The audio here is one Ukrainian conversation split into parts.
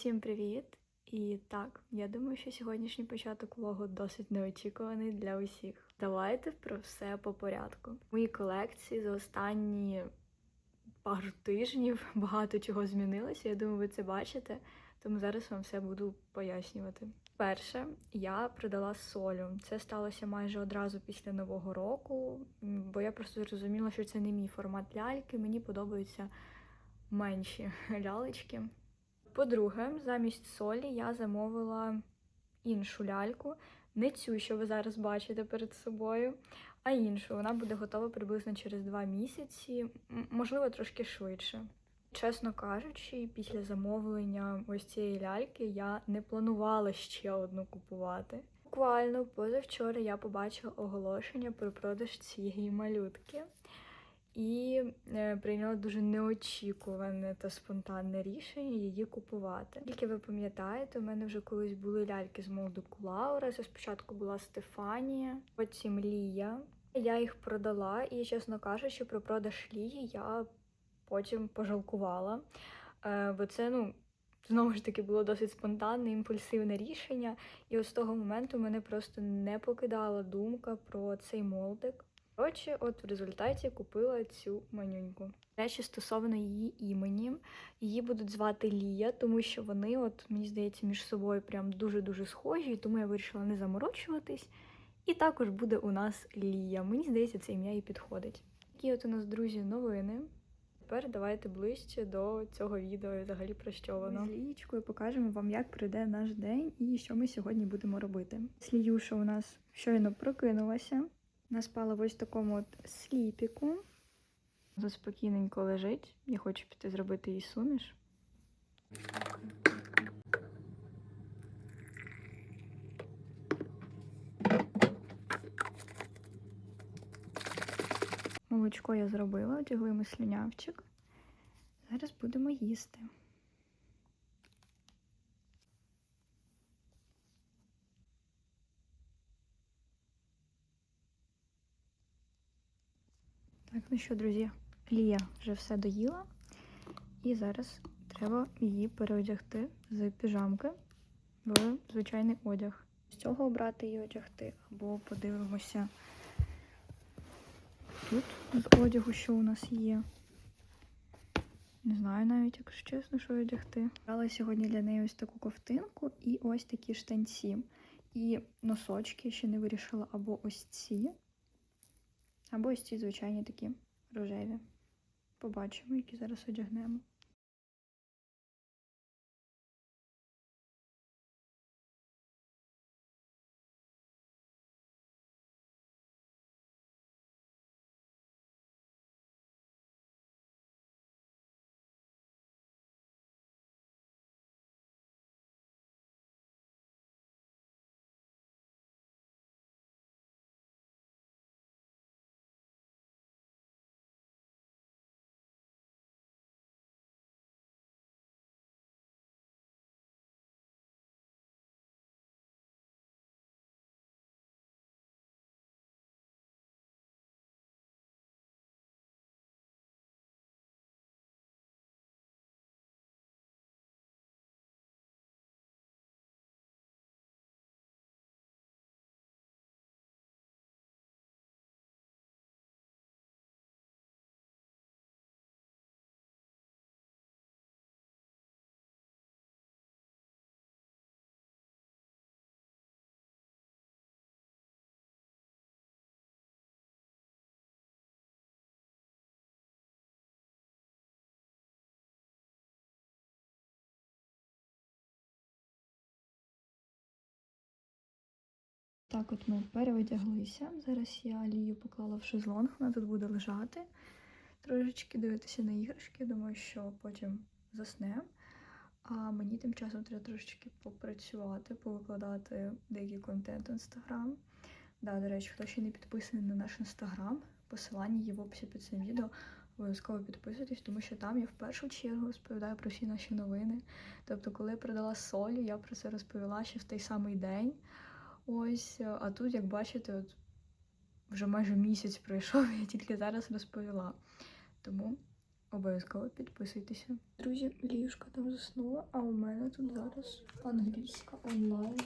Всім привіт! І так, я думаю, що сьогоднішній початок влогу досить неочікуваний для усіх. Давайте про все по порядку. В моїй колекції за останні пару тижнів багато чого змінилося. Я думаю, ви це бачите, тому зараз вам все буду пояснювати. Перше, я продала солю. Це сталося майже одразу після нового року, бо я просто зрозуміла, що це не мій формат ляльки. Мені подобаються менші лялечки. По-друге, замість солі я замовила іншу ляльку, не цю, що ви зараз бачите перед собою, а іншу. Вона буде готова приблизно через два місяці, можливо, трошки швидше. Чесно кажучи, після замовлення ось цієї ляльки я не планувала ще одну купувати. Буквально позавчора я побачила оголошення про продаж цієї малютки і е, прийняла дуже неочікуване та спонтанне рішення її купувати. Тільки ви пам'ятаєте, у мене вже колись були ляльки з молдику Лаура. Це спочатку була Стефанія, потім Лія. Я їх продала, і, чесно кажучи, про продаж Лії я потім пожалкувала. Е, бо це, ну, знову ж таки, було досить спонтанне, імпульсивне рішення. І з того моменту мене просто не покидала думка про цей молдик. Коротше, от в результаті купила цю манюньку. Речі стосовно її імені, її будуть звати Лія, тому що вони, от мені здається, між собою прям дуже-дуже схожі, тому я вирішила не заморочуватись. І також буде у нас Лія. Мені здається, це ім'я і підходить. Такі от у нас, друзі, новини. Тепер давайте ближче до цього відео і взагалі про що воно. З Лієчкою покажемо вам, як пройде наш день і що ми сьогодні будемо робити. Сліюша у нас щойно прокинулася. Вона спала в ось такому от сліпіку. Тут спокійненько лежить. Я хочу піти зробити їй суміш. Молочко я зробила, одягли ми слюнявчик. Зараз будемо їсти. Так, ну що, друзі, Лія вже все доїла. І зараз треба її переодягти з піжамки в звичайний одяг. З цього обрати її одягти, або подивимося тут з одягу, що у нас є. Не знаю навіть, якщо чесно, що одягти. Брала сьогодні для неї ось таку ковтинку і ось такі штанці. І носочки ще не вирішила або ось ці, або ось ці звичайні такі рожеві. Побачимо, які зараз одягнемо. Так, от ми переодяглися. Зараз я Лію поклала в шезлонг, вона тут буде лежати, трошечки дивитися на іграшки. Думаю, що потім засне. А мені тим часом треба трошечки попрацювати, повикладати деякий контент в інстаграм. Да, до речі, хто ще не підписаний на наш інстаграм, посилання є в описі під цим відео. Обов'язково підписуйтесь, тому що там я в першу чергу розповідаю про всі наші новини. Тобто, коли я продала солі, я про це розповіла ще в той самий день. Ось, а тут, як бачите, от вже майже місяць пройшов, я тільки зараз розповіла. Тому Обов'язково підписуйтеся. Друзі, ліжка там заснула, а у мене тут зараз англійська онлайн.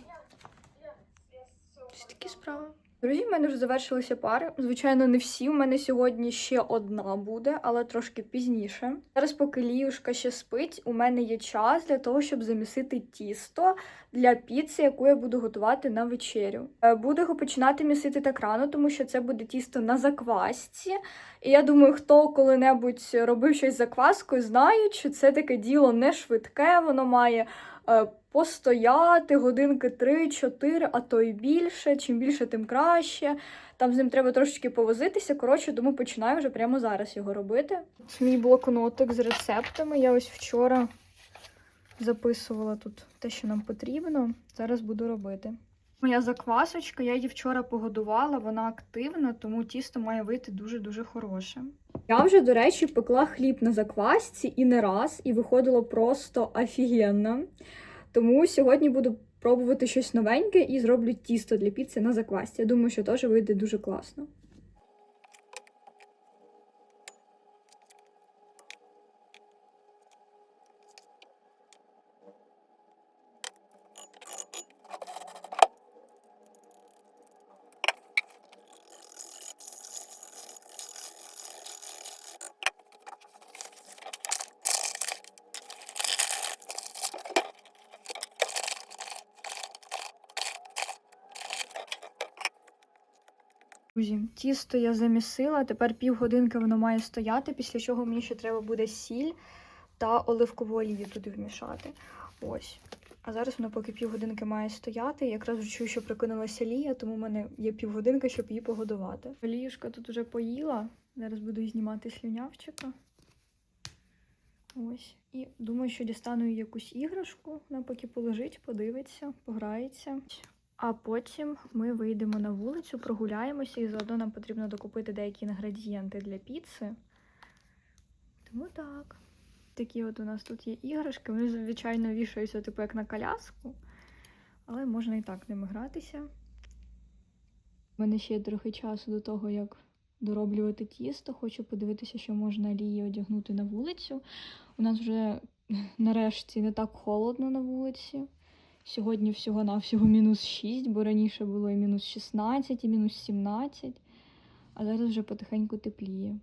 Ось такі справи. Друзі, в мене вже завершилися пари. Звичайно, не всі. У мене сьогодні ще одна буде, але трошки пізніше. Зараз, поки Ліюшка ще спить, у мене є час для того, щоб замісити тісто для піци, яку я буду готувати на вечерю. Е, Буду його починати місити так рано, тому що це буде тісто на заквасці. І я думаю, хто коли-небудь робив щось з закваскою, знають, що це таке діло не швидке, воно має постояти годинки 3-4, а то й більше. Чим більше, тим краще. Там з ним треба трошечки повозитися. Коротше, тому починаю вже прямо зараз його робити. Це мій блокнотик з рецептами. Я ось вчора записувала тут те, що нам потрібно. Зараз буду робити. Моя заквасочка, я її вчора погодувала, вона активна, тому тісто має вийти дуже-дуже хороше. Я вже, до речі, пекла хліб на заквасці і не раз, і виходило просто офігенно. Тому сьогодні буду пробувати щось новеньке і зроблю тісто для піци на заквасці. Я думаю, що теж вийде дуже класно. Друзі, тісто я замісила, тепер півгодинки воно має стояти, після чого мені ще треба буде сіль та оливкову олію туди вмішати. Ось. А зараз воно поки півгодинки має стояти. Якраз чую, що прикинулася Лія, тому в мене є півгодинки, щоб її погодувати. Ліюшка тут вже поїла. Зараз буду знімати слюнявчика. Ось. І думаю, що дістану якусь іграшку. Вона поки полежить, подивиться, пограється. А потім ми вийдемо на вулицю, прогуляємося, і заодно нам потрібно докупити деякі інгредієнти для піци. Тому так. Такі от у нас тут є іграшки. Вони, звичайно, вішаються, типу, як на коляску, але можна і так ними гратися. У мене ще є трохи часу до того, як дороблювати тісто. Хочу подивитися, що можна лії одягнути на вулицю. У нас вже нарешті не так холодно на вулиці. Сьогодні всього-навсього мінус 6, бо раніше було і мінус 16, і мінус 17, а зараз вже потихеньку тепліє.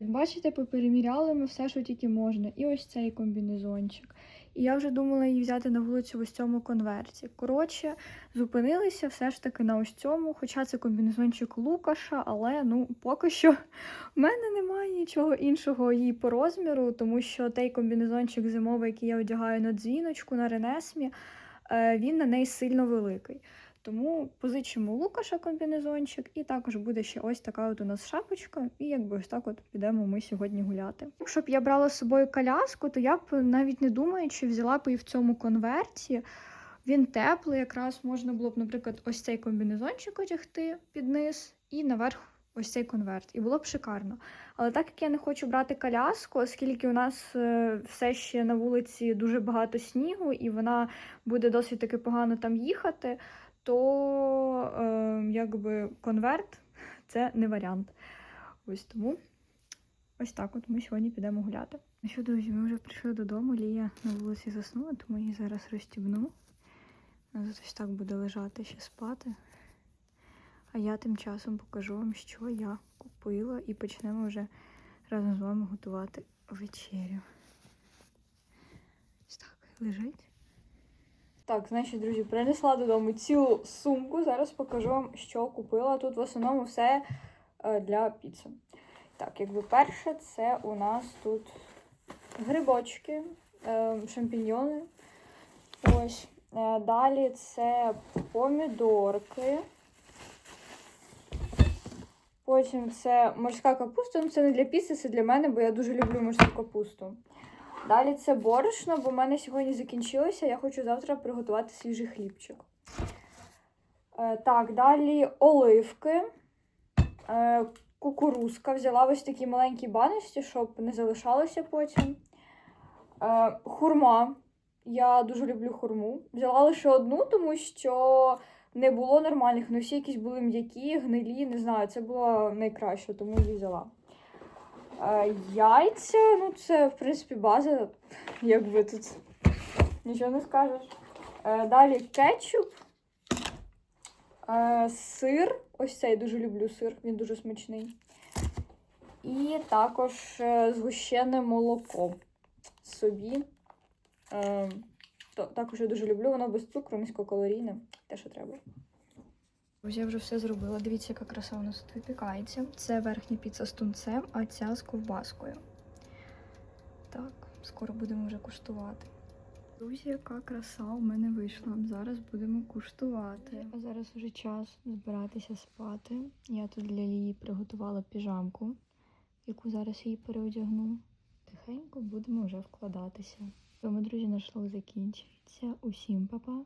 Бачите, попереміряли ми все, що тільки можна. І ось цей комбінезончик. І я вже думала її взяти на вулицю в ось цьому конверті. Коротше, зупинилися все ж таки на ось цьому, хоча це комбінезончик Лукаша, але ну поки що в мене немає нічого іншого їй по розміру, тому що той комбінезончик зимовий, який я одягаю на дзвіночку, на Ренесмі, він на неї сильно великий. Тому позичимо Лукаша комбінезончик, і також буде ще ось така от у нас шапочка, і якби ось так от підемо ми сьогодні гуляти. Якщо б я брала з собою коляску, то я б навіть не думаючи, взяла б її в цьому конверті. Він теплий, якраз можна було б, наприклад, ось цей комбінезончик одягти під низ і наверх ось цей конверт. І було б шикарно. Але так як я не хочу брати коляску, оскільки у нас е, все ще на вулиці дуже багато снігу, і вона буде досить таки погано там їхати, то е, якби конверт це не варіант. Ось тому ось так от ми сьогодні підемо гуляти. Ну що, друзі, ми вже прийшли додому. Лія на вулиці заснула, тому її зараз тут ось так буде лежати ще спати. А я тим часом покажу вам, що я купила, і почнемо вже разом з вами готувати вечерю. Ось так лежить. Так, значить, друзі, принесла додому цілу сумку. Зараз покажу вам, що купила. Тут в основному все е, для піци. Так, якби перше, це у нас тут грибочки, е, шампіньйони. Ось. Е, Далі це помідорки. Потім це морська капуста. Ну, це не для піци, це для мене, бо я дуже люблю морську капусту. Далі це борошно, бо в мене сьогодні закінчилося. Я хочу завтра приготувати свіжий хлібчик. Е, так, далі оливки. Е, кукурузка. Взяла ось такі маленькі баночці, щоб не залишалося потім. Е, хурма. Я дуже люблю хурму. Взяла лише одну, тому що не було нормальних. Ну, всі якісь були м'які, гнилі, не знаю, це було найкраще, тому її взяла. Е, яйця, ну це, в принципі, база, якби тут нічого не скажеш. Е, далі кетчуп, е, сир. Ось цей дуже люблю сир, він дуже смачний. І також е, згущене молоко собі. Е, то, також я дуже люблю, воно без цукру, низькокалорійне, те, що треба. Я вже все зробила. Дивіться, яка краса у нас тут випікається. Це верхня піца з тунцем, а ця з ковбаскою. Так, скоро будемо вже куштувати. Друзі, яка краса у мене вийшла. Зараз будемо куштувати. А зараз вже час збиратися спати. Я тут для Лії приготувала піжамку, яку зараз її переодягну. Тихенько будемо вже вкладатися. Тому, друзі, наш лог закінчується. Усім па-па!